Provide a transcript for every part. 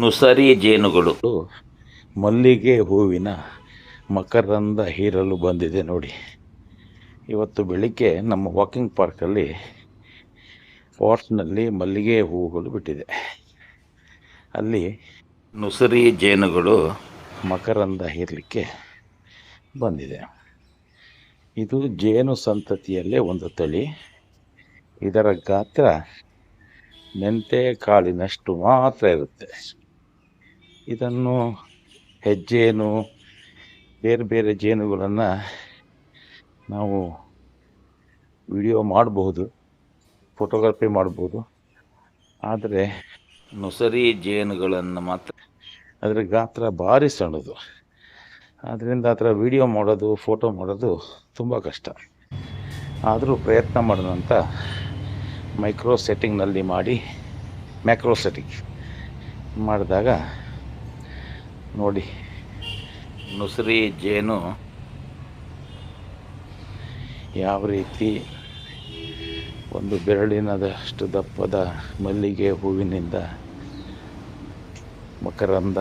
ನುಸರಿ ಜೇನುಗಳು. ಮಲ್ಲಿಗೆ ಹೂವಿನ ಮಕರಂದ ಹೀರಲು ಬಂದಿದೆ ನೋಡಿ. ಇವತ್ತು ಬೆಳಿಗ್ಗೆ ನಮ್ಮ ವಾಕಿಂಗ್ ಪಾರ್ಕಲ್ಲಿ ಪಾಟ್ಸ್ನಲ್ಲಿ ಮಲ್ಲಿಗೆ ಹೂವುಗಳು ಬಿಟ್ಟಿದೆ. ಅಲ್ಲಿ ನುಸರಿ ಜೇನುಗಳು ಮಕರಂದ ಹೀರಲಿಕ್ಕೆ ಬಂದಿದೆ. ಇದು ಜೇನು ಸಂತತಿಯಲ್ಲೇ ಒಂದು ತಳಿ. ಇದರ ಗಾತ್ರ ಮೆಂತೆ ಕಾಳಿನಷ್ಟು ಮಾತ್ರ ಇರುತ್ತೆ. ಇದನ್ನು ಹೆಜ್ಜೇನು ಬೇರೆ ಬೇರೆ ಜೇನುಗಳನ್ನು ನಾವು ವಿಡಿಯೋ ಮಾಡಬಹುದು, ಫೋಟೋಗ್ರಫಿ ಮಾಡ್ಬೋದು ಆದರೆ ನುಸರಿ ಜೇನುಗಳನ್ನು ಮಾತ್ರ, ಅದರ ಗಾತ್ರ ಭಾರಿ ಸಣ್ಣದು. ಆದ್ದರಿಂದ ಥರ ವಿಡಿಯೋ ಮಾಡೋದು, ಫೋಟೋ ಮಾಡೋದು ತುಂಬ ಕಷ್ಟ. ಆದರೂ ಪ್ರಯತ್ನ ಮಾಡಿದಂಥ ಮೈಕ್ರೋ ಸೆಟ್ಟಿಂಗ್ನಲ್ಲಿ ಮಾಡಿ, ಮ್ಯಾಕ್ರೋ ಸೆಟ್ಟಿಂಗ್ ಮಾಡಿದಾಗ ನೋಡಿ, ನುಸುರಿ ಜೇನು ಯಾವ ರೀತಿ ಒಂದು ಬೆರಳಿನದಷ್ಟು ದಪ್ಪದ ಮಲ್ಲಿಗೆ ಹೂವಿನಿಂದ ಮಕರಂದ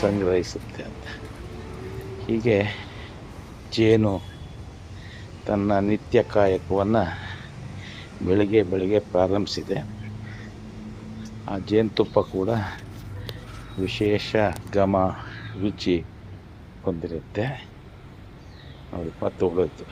ಸಂಗ್ರಹಿಸುತ್ತೆ ಅಂತ. ಹೀಗೆ ಜೇನು ತನ್ನ ನಿತ್ಯ ಕಾಯಕವನ್ನು ಬೆಳಗ್ಗೆ ಬೆಳಗ್ಗೆ ಪ್ರಾರಂಭಿಸಿದೆ. ಆ ಜೇನುತುಪ್ಪ ಕೂಡ ವಿಶೇಷ ಗಮ ರುಚಿ ಹೊಂದಿರುತ್ತೆ. ನೋಡಿ ಮತ್ತೆ ಹೊರಟು